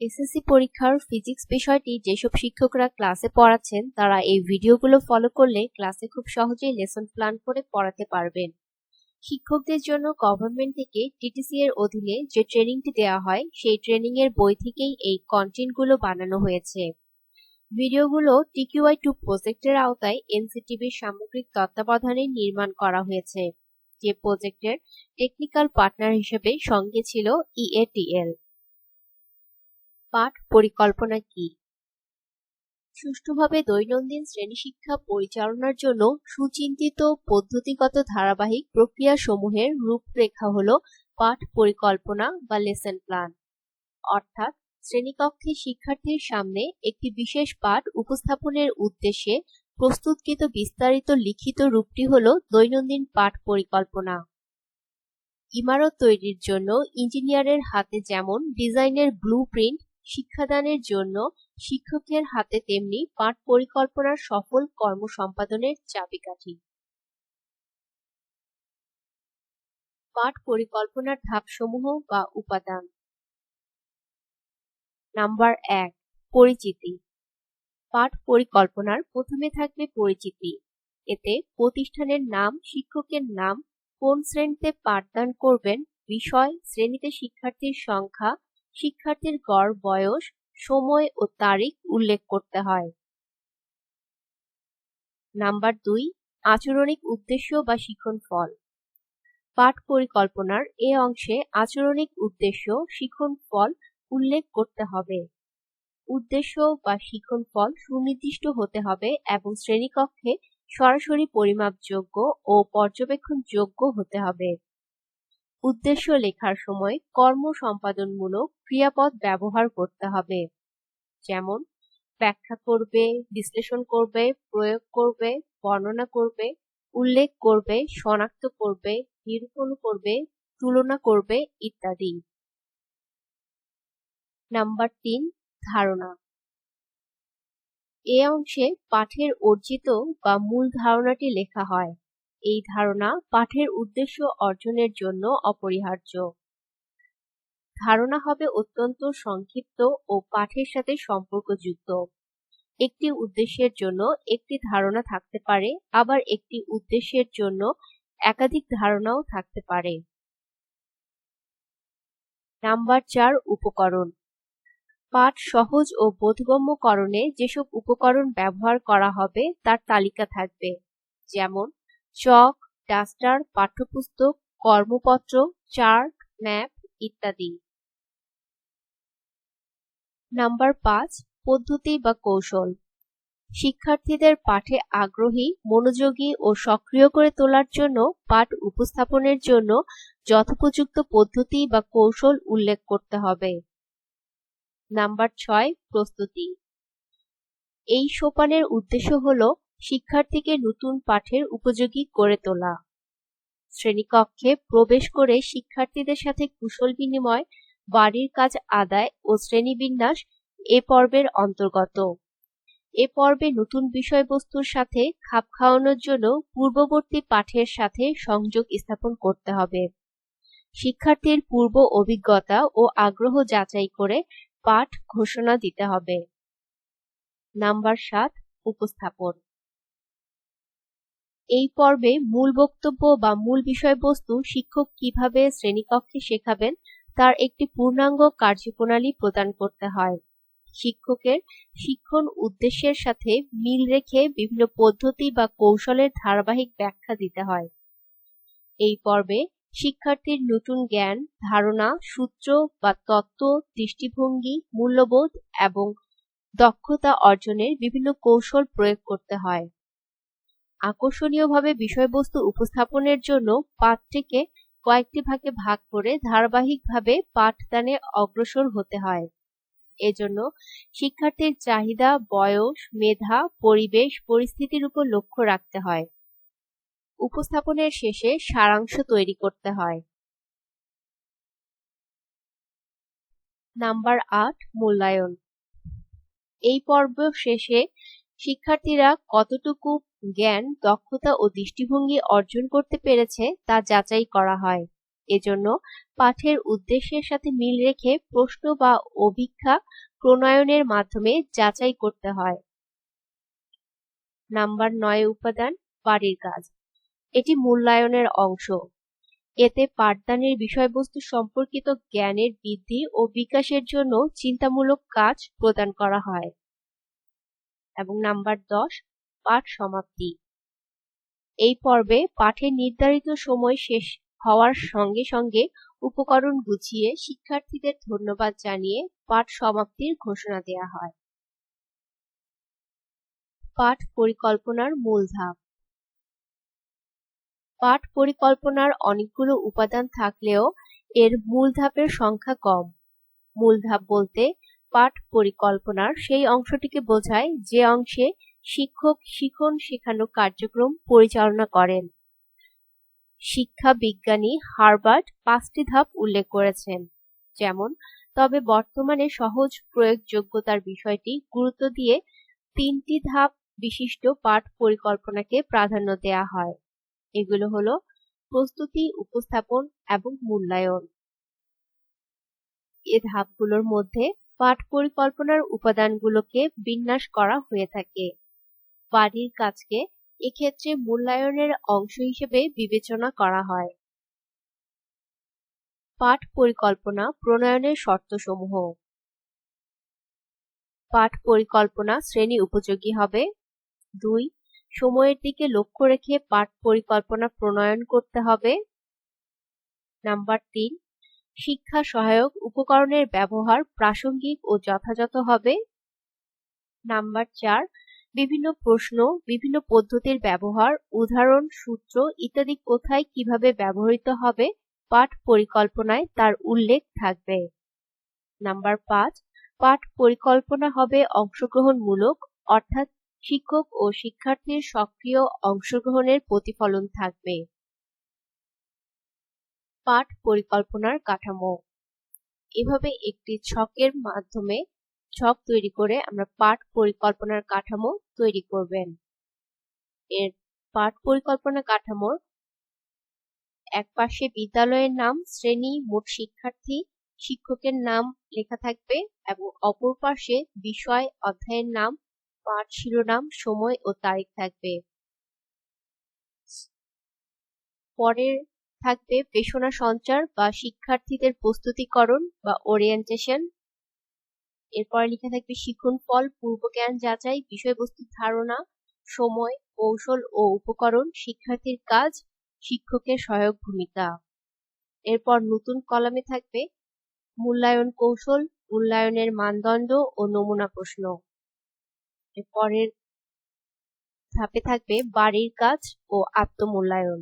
SSC পরীক্ষার physics বিষয়টি যেসব শিক্ষকরা ক্লাসে পড়াচ্ছেন, তারা এই ভিডিওগুলো ফলো করলে ক্লাসে খুব সহজেই লেসন প্ল্যান করে পড়াতে পারবেন। শিক্ষকদের জন্য গভর্নমেন্ট থেকে টিটিসি এর অধীনে যে ট্রেনিংটি দেওয়া হয়, সেই ট্রেনিং এর বই থেকেই এই কন্টেন্টগুলো বানানো হয়েছে। ভিডিওগুলো টিকিউআই টু প্রজেক্টের আওতায় এনসিটিভির সামগ্রিক তত্ত্বাবধানে নির্মাণ করা হয়েছে। যে প্রজেক্টের টেকনিক্যাল পার্টনার হিসেবে সঙ্গে ছিল ইএটিএল পাঠ পরিকল্পনা কি? সুষ্ঠুভাবে দৈনন্দিন শ্রেণি শিক্ষা পরিচালনার জন্য সুচিন্তিত পদ্ধতিগত ধারাবাহিক প্রক্রিয়াসমূহের রূপরেখা হল পাঠ পরিকল্পনা বা লেসন প্ল্যান অর্থাৎ শ্রেণীকক্ষে শিক্ষার্থীর সামনে একটি বিশেষ পাঠ উপস্থাপনের উদ্দেশ্যে প্রস্তুতকৃত বিস্তারিত লিখিত রূপটি হল দৈনন্দিন পাঠ পরিকল্পনা। ইমারত তৈরির জন্য ইঞ্জিনিয়ারের হাতে যেমন ডিজাইনের ব্লু প্রিন্ট শিক্ষাদানের জন্য শিক্ষকের হাতে তেমনি পাঠ পরিকল্পনার সফল কর্ম সম্পাদনের চাবিকাঠি। পাঠ পরিকল্পনার ধাপসমূহ বা উপাদান। নাম্বার এক, পরিচিতি। পাঠ পরিকল্পনার প্রথমে থাকবে পরিচিতি। এতে প্রতিষ্ঠানের নাম, শিক্ষকের নাম, কোন শ্রেণীতে পাঠদান করবেন, বিষয়, শ্রেণীতে শিক্ষার্থীর সংখ্যা শিক্ষার্থীর গড়, বয়স, সময় ও তারিখ উল্লেখ করতে হয়। নাম্বার দুই, আচরণিক উদ্দেশ্য বা শিখন ফল। পাঠ পরিকল্পনার এ অংশে আচরণিক উদ্দেশ্য, শিখন ফল উল্লেখ করতে হবে। উদ্দেশ্য বা শিখন ফল সুনির্দিষ্ট হতে হবে এবং শ্রেণীকক্ষে সরাসরি পরিমাপযোগ্য ও পর্যবেক্ষণযোগ্য হতে হবে। উদ্দেশ্য লেখার সময় কর্ম সম্পাদনমূলক ক্রিয়াপদ ব্যবহার করতে হবে। যেমন, ব্যাখ্যা করবে, বিশ্লেষণ করবে, প্রয়োগ করবে, বর্ণনা করবে, উল্লেখ করবে, শনাক্ত করবে, নিরূপণ করবে, তুলনা করবে ইত্যাদি। নাম্বার তিন, ধারণা। এ অংশে পাঠের অর্জিত বা মূল ধারণাটি লেখা হয়। এই ধারণা পাঠের উদ্দেশ্য অর্জনের জন্য অপরিহার্য। ধারণা হবে অত্যন্ত সংক্ষিপ্ত ও পাঠের সাথে সম্পর্কযুক্ত। একটি উদ্দেশ্যের জন্য একটি ধারণা থাকতে পারে, আবার একটি উদ্দেশ্যের জন্য একাধিক ধারণাও থাকতে পারে। নাম্বার চার, উপকরণ। পাঠ সহজ ও বোধগম্যকরণে যেসব উপকরণ ব্যবহার করা হবে, তার তালিকা থাকবে। যেমন চক, ডাস্টার, পাঠ্যপুস্তক, কর্মপত্র, চার্ট, ম্যাপ ইত্যাদি। নাম্বার পাঁচ, পদ্ধতি বা কৌশল। শিক্ষার্থীদের পাঠে আগ্রহী, মনোযোগী ও সক্রিয় করে তোলার জন্য, পাঠ উপস্থাপনের জন্য যথোপযুক্ত পদ্ধতি বা কৌশল উল্লেখ করতে হবে। নাম্বার ছয়, প্রস্তুতি। এই সোপানের উদ্দেশ্য হল শিক্ষার্থীকে নতুন পাঠের উপযোগী করে তোলা। শ্রেণীকক্ষে প্রবেশ করে শিক্ষার্থীদের সাথে কুশল বিনিময়, বাড়ির কাজ আদায় ও শ্রেণীবিন্যাস এ পর্বের অন্তর্গত। এ পর্বে নতুন বিষয়বস্তুর সাথে খাপ খাওয়ানোর জন্য পূর্ববর্তী পাঠের সাথে সংযোগ স্থাপন করতে হবে। শিক্ষার্থীর পূর্ব অভিজ্ঞতা ও আগ্রহ যাচাই করে পাঠ ঘোষণা দিতে হবে। নাম্বার সাত, উপস্থাপন। এই পর্বে মূল বক্তব্য বা মূল বিষয়বস্তু শিক্ষক কীভাবে শ্রেণীকক্ষে শেখাবেন তার একটি পূর্ণাঙ্গ কার্যপ্রণালী প্রদান করতে হয়। শিক্ষকের শিক্ষণ উদ্দেশ্যের সাথে মিল রেখে বিভিন্ন পদ্ধতি বা কৌশলের ধারাবাহিক ব্যাখ্যা দিতে হয়। এই পর্বে শিক্ষার্থীর নতুন জ্ঞান, ধারণা, সূত্র বা তত্ত্ব, দৃষ্টিভঙ্গি, মূল্যবোধ এবং দক্ষতা অর্জনের বিভিন্ন কৌশল প্রয়োগ করতে হয়। আকর্ষণীয়ভাবে বিষয়বস্তু উপস্থাপনের জন্য পাঠটিকে কয়েকটি ভাগে ভাগ করে ধারাবাহিকভাবে পাঠদানে অগ্রসর হতে হয়। এজন্য শিক্ষার্থীর চাহিদা, বয়স, মেধা, পরিবেশ, পরিস্থিতির উপর লক্ষ্য রাখতে হয়। উপস্থাপনের শেষে সারাংশ তৈরি করতে হয়। নাম্বার আট, মূল্যায়ন। এই পর্ব শেষে শিক্ষার্থীরা কতটুকু জ্ঞান, দক্ষতা ও দৃষ্টিভঙ্গি অর্জন করতে পেরেছে তা যাচাই করা হয়। এজন্য পাঠের উদ্দেশ্যের সাথে মিল রেখে প্রশ্ন বা অভিক্ষা প্রণয়নের মাধ্যমে যাচাই করতে হয়। নাম্বার নয়, উপাদান, বাড়ির কাজ। এটি মূল্যায়নের অংশ। এতে পাঠদানের বিষয়বস্তু সম্পর্কিত জ্ঞানের বৃদ্ধি ও বিকাশের জন্য চিন্তামূলক কাজ প্রদান করা হয়। এবং নাম্বার দশ পাঠ সমাপ্তি। এই পর্বে পাঠের নির্ধারিত সময় শেষ হওয়ার সঙ্গে সঙ্গে উপকরণ গুছিয়ে শিক্ষার্থীদের ধন্যবাদ জানিয়ে পাঠ সমাপ্তির ঘোষণা দেয়া হয়। পাঠ পরিকল্পনার মূল ধাপ। পাঠ পরিকল্পনার অনেকগুলো উপাদান থাকলেও এর মূল ধাপের সংখ্যা কম। মূল ধাপ বলতে পাঠ পরিকল্পনার সেই অংশটিকে বোঝায় যে অংশে শিক্ষক শিখন শেখানো কার্যক্রম পরিচালনা করেন। শিক্ষা বিজ্ঞানী হারবার্ট পাঁচটি ধাপ উল্লেখ করেছেন, যেমন, তবে বর্তমানে সহজ প্রয়োগযোগ্যতার বিষয়টি গুরুত্ব দিয়ে তিনটি ধাপ বিশিষ্ট পাঠ পরিকল্পনাকে প্রাধান্য দেয়া হয়। এগুলো হলো, প্রস্তুতি, উপস্থাপন এবং মূল্যায়ন। এ ধাপগুলোর মধ্যে পাঠ পরিকল্পনার উপাদানগুলোকে বিন্যাস করা হয়ে থাকে। বাড়ির কাজকে এক্ষেত্রে মূল্যায়নের অংশ হিসেবে বিবেচনা করা হয়। পাঠ পরিকল্পনা প্রণয়নের শর্তসমূহ। পাঠ পরিকল্পনা শ্রেণি উপযোগী হবে। দুই, সময়ের দিকে লক্ষ্য রেখে পাঠ পরিকল্পনা প্রণয়ন করতে হবে। নাম্বার তিন, শিক্ষা সহায়ক উপকরণের ব্যবহার প্রাসঙ্গিক ও যথাযথ হবে। নাম্বার চার বিভিন্ন প্রশ্ন, বিভিন্ন পদ্ধতির ব্যবহার, উদাহরণ, সূত্র ইত্যাদি কোথায় কীভাবে ব্যবহৃত হবে, পাঠ পরিকল্পনায় তার উল্লেখ থাকবে। নাম্বার পাঁচ, পাঠ পরিকল্পনা হবে অংশগ্রহণমূলক, অর্থাৎ শিক্ষক ও শিক্ষার্থীর সক্রিয় অংশগ্রহণের প্রতিফলন থাকবে। পাঠ পরিকল্পনার কাঠামো। এভাবে একটি ছকের মাধ্যমে ছক তৈরি করে আমরা পাঠ পরিকল্পনার কাঠামো তৈরি করবেন। এর পাঠ পরিকল্পনা কাঠামোর এক পাশে বিদ্যালয়ের নাম, শ্রেণি, মোট শিক্ষার্থী, শিক্ষকের নাম লেখা থাকবে এবং অপর পাশে বিষয়, অধ্যায়ের নাম, পাঠ শিরোনাম, সময় ও তারিখ থাকবে। পরের থাকবে পেশনা সঞ্চার বা শিক্ষার্থীদের প্রস্তুতিকরণ বা ওরিয়েন্টেশন এরপরে লেখা থাকবে, শিখন ফল পূর্বজ্ঞান যাচাই বিষয়বস্তুর ধারণা, সময়, কৌশল ও উপকরণ, শিক্ষার্থীর কাজ, শিক্ষকের সহায়ক ভূমিকা। এরপর নতুন কলামে থাকবে, মূল্যায়ন কৌশল, মূল্যায়নের মানদণ্ড ও নমুনা প্রশ্ন। পরের ধাপে থাকবে, বাড়ির কাজ ও আত্মমূল্যায়ন।